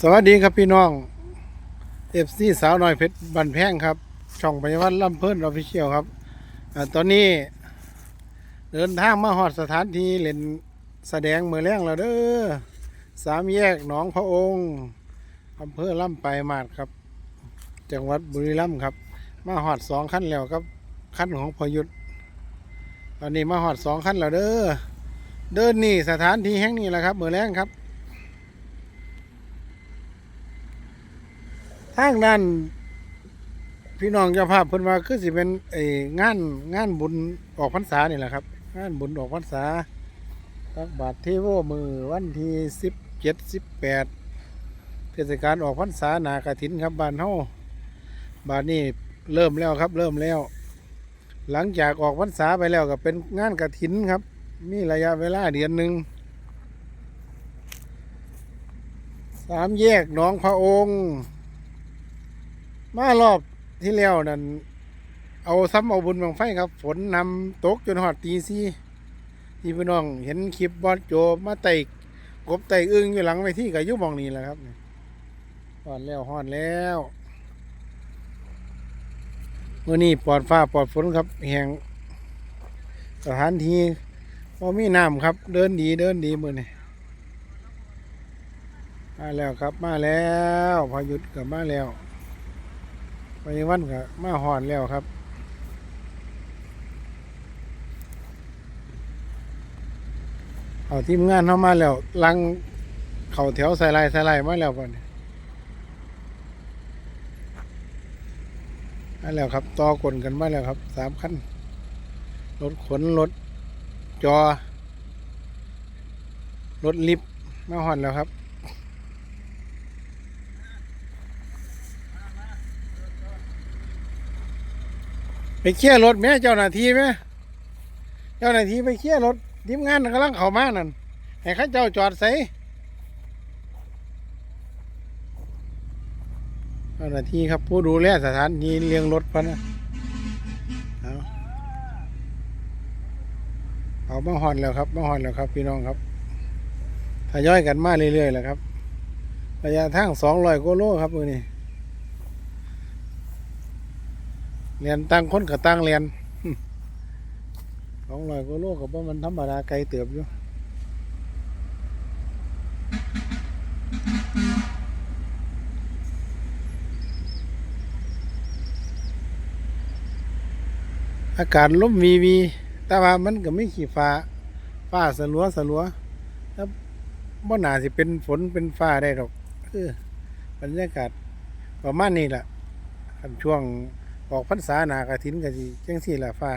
สวัสดีครับพี่น้องเอฟซีสาวน้อยเพชรบันแพงครับ ช่องพยาวัฒน์ลำเพิ่นออฟฟิเชียลครับอตอนนี้ เดินทางมาหอดสถานที่เล่นแสดงเมือแรงแล้วเด้อสามแยกหนองพระองค์อำเภอลำไปมาดครับ จังหวัดบุรีรัมย์ครับ มาหอดสองขั้นแล้วครับขั้นของพยุทธตอนนี้มาหอดสองขั้นแล้วเด้อเดินนี่สถานที่แห่งนี้แหละครับเมือแรงครับางด้าน พี่น้องเจ้าภาพเพิ่นว่าคือสิเป็นไอ้งานงานบุญออกพรรษานี่แหละครับ งานบุญออกพรรษาตักบาทเทโวมือวันที่สิบเจ็ดสิบแปดเทศกาลออกพรรษาหนากระถินครับบ้านเฮาบาทนี้เริ่มแล้วครับ เริ่มแล้ว หลังจากออกพรรษาไปแล้วก็เป็นงานกระถินครับ มีระยะเวลาเดือนหนึ่งสามแยกหนองพระองค์ มารอบที่แล้วนั่นเอาซ้ำเอาบุญบังไฟครับ ฝนนำตกจนหอดตีซีที่พี่น้องเห็นคลิปบอสโจมาไต่กบไต่อึ้งอยู่หลังไปที่กับยุบมองนี่แหละครับหอดแล้วหอดแล้วเมื่อนี้ปลอดฟ้าปลอดฝนครับแห่งสถานที่พอมีน้ำครับ เดินดีเดินดีมือนี่มาแล้วครับมาแล้วพายุดกับมาแล้ว ไปวันก็มาหอนแล้วครับเอาทีมงานเข้ามาแล้วลังเข่าแถวใส่ลายใส่ลายมาแล้วก่อนมาแล้วครับต่อกลนกันมาแล้วครับสามขั้นรถขนรถจอรถลิฟต์มาหอนแล้วครับ ไปเคลียร์รถแม่เจ้าหน้าที่ไหมเจ้าหน้าที่ไปเคลียร์รถทีมงานกำลังเข้ามานั่นให้ข้าเจ้าจอดใส่เจ้าหน้าที่ครับ ผู้ดูแลสถานีเลี้ยงรถพะนะเอาเอามาหอนแล้วครับมาหอนแล้วครับ พี่น้องครับทยอยกันมาเรื่อยๆแหละครับระยะทางสองร้อยกิโลครับมือนี้ เรียนตั้งคนกับตั้งเรียนสองร้อยกว่าโลกับว่ามันธรรมดาไกลเติบอยู่อากาศลมวีวี แต่ว่ามันก็ไม่ขี่ฟ้า ฟ้าสลัวสลัวแล้วบ่หนาสิเป็นฝนเป็นฟ้าได้หรอกคือบรรยากาศประมาณนี้แหละช่วง ออกพรรษาหนากระถินกะสิจังสี่ละฟ้า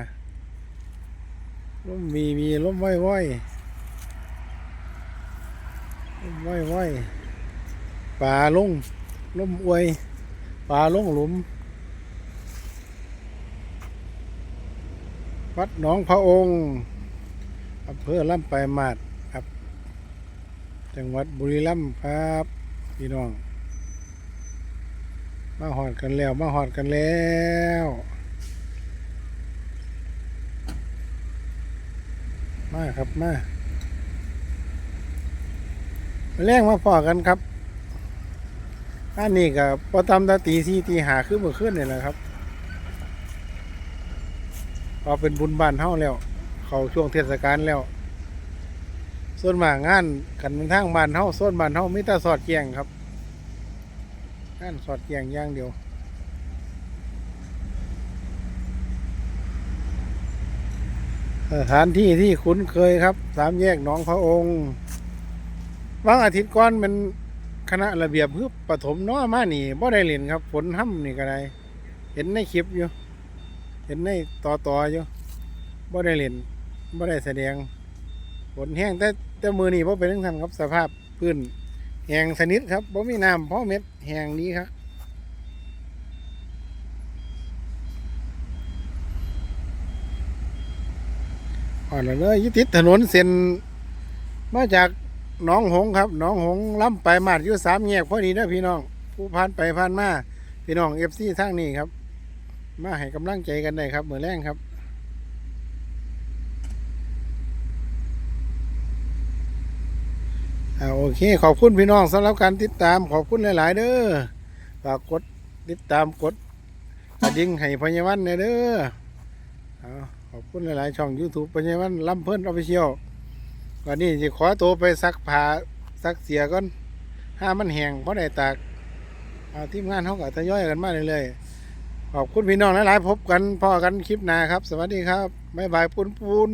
ลมมีมีลมว้อยว้อยลมว้อยว้อยป่าลงลมอวยป่าลงหลุม วัดหนองพระองค์อำเภอลำไปลายมาดครับ จังหวัดบุรีรัมย์ครับ พี่น้อง มาหอดกันแล้ว มาหอดกันแล้วมาครับมาแรงมาพอกันครับอันนี้กับพอตำตาตีสี่ตีหาขึ้นเมื่อคืนนี่แหละครับพอเป็นบุญบานเฮาแล้ว เขาช่วงเทศกาลแล้ว ส่วนมากงานกันทางบานเฮาส่วนบานเฮามีแต่สอดแจงครับ งานสอดแจงย่างเดียวสถานที่ที่คุ้นเคยครับ สามแยกหนองพระองค์วันอาทิตย์ก่อนเป็นคณะระเบียบเพื่อปฐมน้อมาหนีบ่ได้เล่นครับ ฝนห้ำนี่ก็ได้เห็นในคลิปอยู่ เห็นในต่อต่ออยู่บ่ได้เล่นบ่ได้แสดงฝนแห้งแต่แต่มือนี่บ่เป็นทั้งทันครับสภาพพื้น แห้งสนิทครับบ่มีน้ำเพราะเม็ดแห้งนี้ครับอ่อนล้วเลยอยึดติดถนนเส้นมาจากหนองหงครับหนองหงล้ำไปมาดอยู่สามแยกพอดีนะพี่น้อง ผู้ผ่านไปผ่านมา พี่น้องเอฟซีทางนี้ครับ มาให้กำลังใจกันได้ครับเมื่อแรงครับ อ่าโอเค ขอบคุณพี่น้องสำหรับการติดตามขอบคุณหลาย ๆ เด้อฝากกดติดตามกดกระดิ่งให้พญาวันเด้อเอาขอบคุณหลาย ๆ ช่อง YouTube พญาวันลำเพิ่นออฟฟิเชียลวันนี้จะขอตัวไปซักผ้าซักเสียก่อนห้ามันแห้งเพราะได้ตากเอาทีมงานเขาก็ทยอยกันมาเรื่อย ๆ ขอบคุณพี่น้องหลาย ๆ พบกันพอกันคลิปหน้าครับ สวัสดีครับบ๊ายบายปูนปูน